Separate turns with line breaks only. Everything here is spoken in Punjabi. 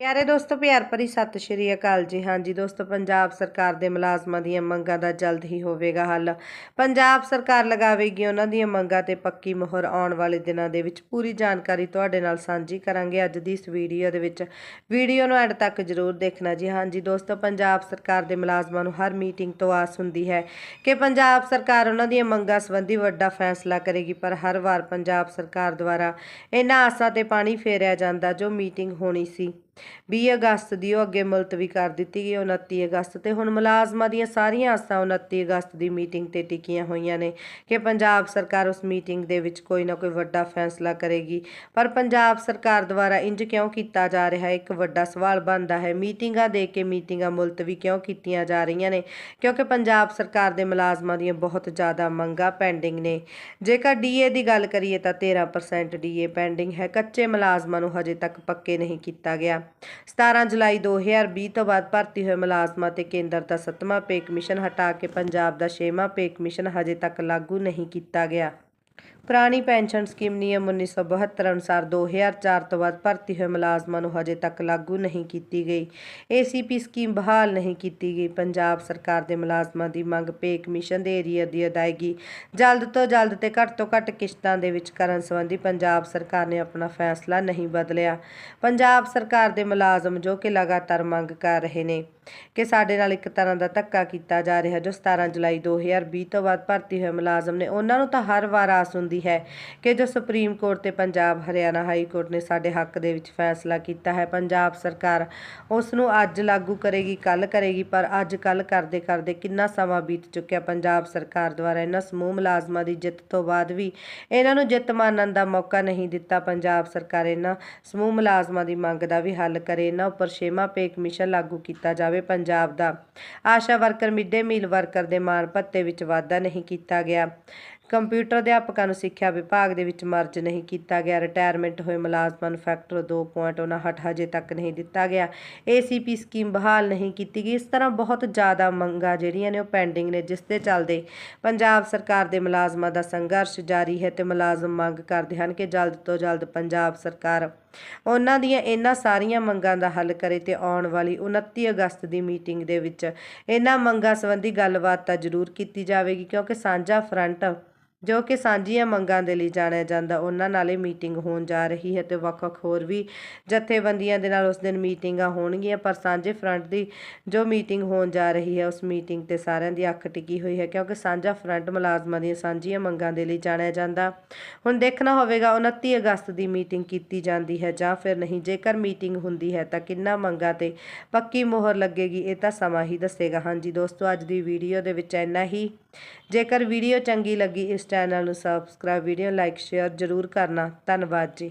ਪਿਆਰੇ ਦੋਸਤੋ, ਪਿਆਰ ਭਰੀ ਸਤਿ ਸ਼੍ਰੀ ਅਕਾਲ ਜੀ। ਹਾਂਜੀ ਦੋਸਤੋ, ਪੰਜਾਬ ਸਰਕਾਰ ਦੇ ਮੁਲਾਜ਼ਮਾਂ ਦੀਆਂ ਮੰਗਾਂ ਦਾ ਜਲਦ ਹੀ ਹੋਵੇਗਾ ਹੱਲ। ਪੰਜਾਬ ਸਰਕਾਰ ਲਗਾਵੇਗੀ ਉਹਨਾਂ ਦੀਆਂ ਮੰਗਾਂ ਤੇ ਪੱਕੀ ਮੋਹਰ ਆਉਣ ਵਾਲੇ ਦਿਨਾਂ ਦੇ ਵਿੱਚ ਪੂਰੀ ਜਾਣਕਾਰੀ ਤੁਹਾਡੇ ਨਾਲ ਸਾਂਝੀ ਕਰਾਂਗੇ ਅੱਜ ਦੀ ਇਸ ਵੀਡੀਓ ਦੇ ਵਿੱਚ। ਵੀਡੀਓ ਨੂੰ ਐਡ ਤੱਕ ਜ਼ਰੂਰ ਦੇਖਣਾ ਜੀ। ਹਾਂਜੀ ਦੋਸਤੋ, ਪੰਜਾਬ ਸਰਕਾਰ ਦੇ ਮੁਲਾਜ਼ਮਾਂ ਨੂੰ ਹਰ ਮੀਟਿੰਗ ਤੋਂ ਆਸ ਹੁੰਦੀ ਹੈ ਕਿ ਪੰਜਾਬ ਸਰਕਾਰ ਉਹਨਾਂ ਦੀਆਂ ਮੰਗਾਂ ਸੰਬੰਧੀ ਵੱਡਾ ਫੈਸਲਾ ਕਰੇਗੀ, ਪਰ ਹਰ ਵਾਰ ਪੰਜਾਬ ਸਰਕਾਰ ਦੁਆਰਾ ਇਹਨਾਂ ਆਸਾਂ ਤੇ ਪਾਣੀ ਫੇਰਿਆ ਜਾਂਦਾ ਜੋ ਮੀਟਿੰਗ ਹੋਣੀ ਸੀ। 20 ਅਗਸਤ ਦੀ ਉਹ ਅੱਗੇ ਮੁਲਤਵੀ ਕਰ ਦਿੱਤੀ ਗਈ 29 ਅਗਸਤ ਤੇ ਹੁਣ ਮੁਲਾਜ਼ਮਾਂ ਦੀਆਂ ਸਾਰੀਆਂ ਆਸਾਂ 29 ਅਗਸਤ ਦੀ ਮੀਟਿੰਗ ਤੇ ਟਿਕੀਆਂ ਹੋਈਆਂ ਨੇ ਕਿ ਪੰਜਾਬ ਸਰਕਾਰ ਉਸ ਮੀਟਿੰਗ ਦੇ ਵਿੱਚ ਕੋਈ ਨਾ ਕੋਈ ਵੱਡਾ ਫੈਸਲਾ ਕਰੇਗੀ। ਪਰ ਪੰਜਾਬ ਸਰਕਾਰ ਦੁਆਰਾ ਇੰਜ ਕਿਉਂ ਕੀਤਾ ਜਾ ਰਿਹਾ ਹੈ ਇੱਕ ਵੱਡਾ ਸਵਾਲ ਬਣਦਾ ਹੈ। ਮੀਟਿੰਗਾਂ ਦੇ ਕੇ ਮੀਟਿੰਗਾਂ ਮੁਲਤਵੀ ਕਿਉਂ ਕੀਤੀਆਂ ਜਾ ਰਹੀਆਂ ਨੇ? ਕਿਉਂਕਿ ਪੰਜਾਬ ਸਰਕਾਰ ਦੇ ਮੁਲਾਜ਼ਮਾਂ ਦੀਆਂ ਬਹੁਤ ਜ਼ਿਆਦਾ ਮੰਗਾਂ ਪੈਂਡਿੰਗ ਨੇ। ਜੇਕਰ ਡੀਏ ਦੀ ਗੱਲ ਕਰੀਏ ਤਾਂ 13% ਡੀਏ ਪੈਂਡਿੰਗ ਹੈ। ਕੱਚੇ ਮੁਲਾਜ਼ਮਾਂ ਨੂੰ ਹਜੇ ਤੱਕ ਪੱਕੇ ਨਹੀਂ ਕੀਤਾ ਗਿਆ। 17 ਜੁਲਾਈ 2020 ਤੋਂ ਬਾਅਦ ਭਰਤੀ ਹੋਏ ਮੁਲਾਜ਼ਮਾਂ ਤੇ ਕੇਂਦਰ ਦਾ ਸੱਤਵਾਂ ਪੇ ਕਮਿਸ਼ਨ ਹਟਾ ਕੇ ਪੰਜਾਬ ਦਾ ਛੇਵਾਂ ਪੇ ਕਮਿਸ਼ਨ ਹਜੇ ਤੱਕ ਲਾਗੂ ਨਹੀਂ ਕੀਤਾ ਗਿਆ। ਪੁਰਾਣੀ ਪੈਨਸ਼ਨ ਸਕੀਮ ਨਿਯਮ 1972 ਅਨੁਸਾਰ 2004 ਤੋਂ ਬਾਅਦ ਭਰਤੀ ਹੋਏ ਮੁਲਾਜ਼ਮਾਂ ਨੂੰ ਹਜੇ ਤੱਕ ਲਾਗੂ ਨਹੀਂ ਕੀਤੀ ਗਈ। ਏਸੀਪੀ ਸਕੀਮ ਬਹਾਲ ਨਹੀਂ ਕੀਤੀ ਗਈ। ਪੰਜਾਬ ਸਰਕਾਰ ਦੇ ਮੁਲਾਜ਼ਮਾਂ ਦੀ ਮੰਗ ਪੇ ਕਮਿਸ਼ਨ ਦੇ ਏਰੀਆ ਦੀ ਅਦਾਇਗੀ ਜਲਦ ਤੋਂ ਜਲਦ ਤੇ ਘੱਟ ਤੋਂ ਘੱਟ ਕਿਸ਼ਤਾਂ ਦੇ ਵਿੱਚ ਕਰਨ ਸੰਬੰਧੀ ਪੰਜਾਬ ਸਰਕਾਰ ਨੇ ਆਪਣਾ ਫੈਸਲਾ ਨਹੀਂ ਬਦਲਿਆ। ਪੰਜਾਬ ਸਰਕਾਰ ਦੇ ਮੁਲਾਜ਼ਮ ਜੋ ਕਿ ਲਗਾਤਾਰ ਮੰਗ ਕਰ ਰਹੇ ਨੇ ਕਿ ਸਾਡੇ ਨਾਲ ਇੱਕ ਤਰ੍ਹਾਂ ਦਾ ਧੱਕਾ ਕੀਤਾ ਜਾ ਰਿਹਾ, ਜੋ 17 ਜੁਲਾਈ 2020 ਤੋਂ ਬਾਅਦ ਭਰਤੀ ਹੋਏ ਮੁਲਾਜ਼ਮ ਨੇ, ਉਹਨਾਂ ਨੂੰ ਤਾਂ ਹਰ ਵਾਰ ਆਸ ਹੁੰਦੀ ਹੈ ਕਿ ਜੋ ਸੁਪਰੀਮ ਕੋਰਟ ਤੇ ਪੰਜਾਬ ਹਰਿਆਣਾ ਹਾਈ ਕੋਰਟ ਨੇ ਸਾਡੇ ਹੱਕ ਦੇ ਵਿੱਚ ਫੈਸਲਾ ਕੀਤਾ ਹੈ। ਪੰਜਾਬ ਸਰਕਾਰ ਉਸ ਨੂੰ ਅੱਜ ਲਾਗੂ ਕਰੇਗੀ ਕੱਲ ਕਰੇਗੀ, ਪਰ ਅੱਜ ਕੱਲ ਕਰਦੇ ਕਰਦੇ ਕਿੰਨਾ ਸਮਾਂ ਬੀਤ ਚੁੱਕਿਆ ਪੰਜਾਬ ਸਰਕਾਰ ਦੁਆਰਾ। ਇਹਨਾਂ ਸਮੂਹ ਮੁਲਾਜ਼ਮਾਂ ਦੀ ਜਿੱਤ ਤੋਂ ਬਾਅਦ ਵੀ ਇਹਨਾਂ ਨੂੰ ਜਿੱਤ ਮਾਨਣ ਦਾ ਮੌਕਾ ਨਹੀਂ ਦਿੱਤਾ ਪੰਜਾਬ ਸਰਕਾਰ। ਇਹਨਾਂ ਸਮੂਹ ਮੁਲਾਜ਼ਮਾਂ ਦੀ ਮੰਗ ਦਾ ਵੀ ਹੱਲ ਕਰੇ। ਇਹਨਾਂ ਉੱਪਰ ਛੇਵਾਂ ਪੇ ਕਮਿਸ਼ਨ ਲਾਗੂ ਕੀਤਾ ਜਾਵੇ। ਪੰਜਾਬ ਦਾ ASHA worker mid meal worker ਦੇ ਮਾਣ ਭੱਤੇ ਵਿੱਚ ਵਾਧਾ ਨਹੀਂ ਕੀਤਾ ਗਿਆ। ਕੰਪਿਊਟਰ ਅਧਿਆਪਕਾਂ ਨੂੰ ਸਿੱਖਿਆ ਵਿਭਾਗ ਦੇ ਵਿੱਚ ਮਰਜ ਨਹੀਂ ਕੀਤਾ ਗਿਆ। ਰਿਟਾਇਰਮੈਂਟ ਹੋਏ ਮੁਲਾਜ਼ਮਾਂ ਨੂੰ ਫੈਕਟਰ 2.59 ਹਜੇ ਤੱਕ ਨਹੀਂ ਦਿੱਤਾ ਗਿਆ। ਏਸੀਪੀ ਸਕੀਮ ਬਹਾਲ ਨਹੀਂ ਕੀਤੀ ਗਈ। ਇਸ ਤਰ੍ਹਾਂ ਬਹੁਤ ਜ਼ਿਆਦਾ ਮੰਗਾਂ ਜਿਹੜੀਆਂ ਨੇ ਉਹ ਪੈਂਡਿੰਗ ਨੇ, ਜਿਸ ਦੇ ਚੱਲਦੇ ਪੰਜਾਬ ਸਰਕਾਰ ਦੇ ਮੁਲਾਜ਼ਮਾਂ ਦਾ ਸੰਘਰਸ਼ ਜਾਰੀ ਹੈ ਤੇ ਮੁਲਾਜ਼ਮ ਮੰਗ ਕਰਦੇ ਹਨ ਕਿ ਜਲਦ ਤੋਂ ਜਲਦ ਪੰਜਾਬ ਸਰਕਾਰ ਉਹਨਾਂ ਦੀਆਂ ਇਹਨਾਂ ਸਾਰੀਆਂ ਮੰਗਾਂ ਦਾ ਹੱਲ ਕਰੇ ਤੇ ਆਉਣ ਵਾਲੀ 29 ਅਗਸਤ ਦੀ ਮੀਟਿੰਗ ਦੇ ਵਿੱਚ ਇਹਨਾਂ ਮੰਗਾਂ ਸੰਬੰਧੀ ਗੱਲਬਾਤ ਤਾਂ ਜ਼ਰੂਰ ਕੀਤੀ ਜਾਵੇਗੀ, ਕਿਉਂਕਿ ਸਾਂਝਾ ਫਰੰਟ ਜੋ ਕਿ ਸਾਂਝੀਆਂ ਮੰਗਾਂ ਦੇ ਲਈ ਜਾਣਿਆ ਜਾਂਦਾ, ਉਹਨਾਂ ਨਾਲ ਇਹ ਮੀਟਿੰਗ ਹੋਣ ਜਾ ਰਹੀ ਹੈ ਤੇ ਵੱਖ-ਵੱਖ ਹੋਰ ਵੀ ਜਥੇਬੰਦੀਆਂ ਦੇ ਨਾਲ ਉਸ ਦਿਨ ਮੀਟਿੰਗਾਂ ਹੋਣਗੀਆਂ, ਪਰ ਸਾਂਝੇ ਫਰੰਟ ਦੀ ਜੋ ਮੀਟਿੰਗ ਹੋਣ ਜਾ ਰਹੀ ਹੈ, ਉਸ ਮੀਟਿੰਗ ਤੇ ਸਾਰਿਆਂ ਦੀ ਅੱਖ ਟਿਕੀ ਹੋਈ ਹੈ, ਕਿਉਂਕਿ ਸਾਂਝਾ ਫਰੰਟ ਮੁਲਾਜ਼ਮਾਂ ਦੀਆਂ ਸਾਂਝੀਆਂ ਮੰਗਾਂ ਦੇ ਲਈ ਜਾਣਿਆ ਜਾਂਦਾ। ਹੁਣ ਦੇਖਣਾ ਹੋਵੇਗਾ 29 ਅਗਸਤ ਦੀ ਮੀਟਿੰਗ ਕੀਤੀ ਜਾਂਦੀ ਹੈ ਜਾਂ ਫਿਰ ਨਹੀਂ, ਜੇਕਰ ਮੀਟਿੰਗ ਹੁੰਦੀ ਹੈ ਤਾਂ ਕਿੰਨਾ ਮੰਗਾਂ ਤੇ ਪੱਕੀ ਮੋਹਰ ਲੱਗੇਗੀ, ਇਹ ਤਾਂ ਸਮਾਂ ਹੀ ਦੱਸੇਗਾ। ਹਾਂਜੀ ਦੋਸਤੋ, ਅੱਜ ਦੀ ਵੀਡੀਓ ਦੇ ਵਿੱਚ ਇੰਨਾ ਹੀ। ਜੇਕਰ ਵੀਡੀਓ ਚੰਗੀ ਲੱਗੀ, ਇਸ ਇਸ ਚੈਨਲ ਨੂੰ ਸਬਸਕ੍ਰਾਈਬ ਵੀਡੀਓ ਲਾਈਕ ਸ਼ੇਅਰ ਜ਼ਰੂਰ ਕਰਨਾ। ਧੰਨਵਾਦ ਜੀ।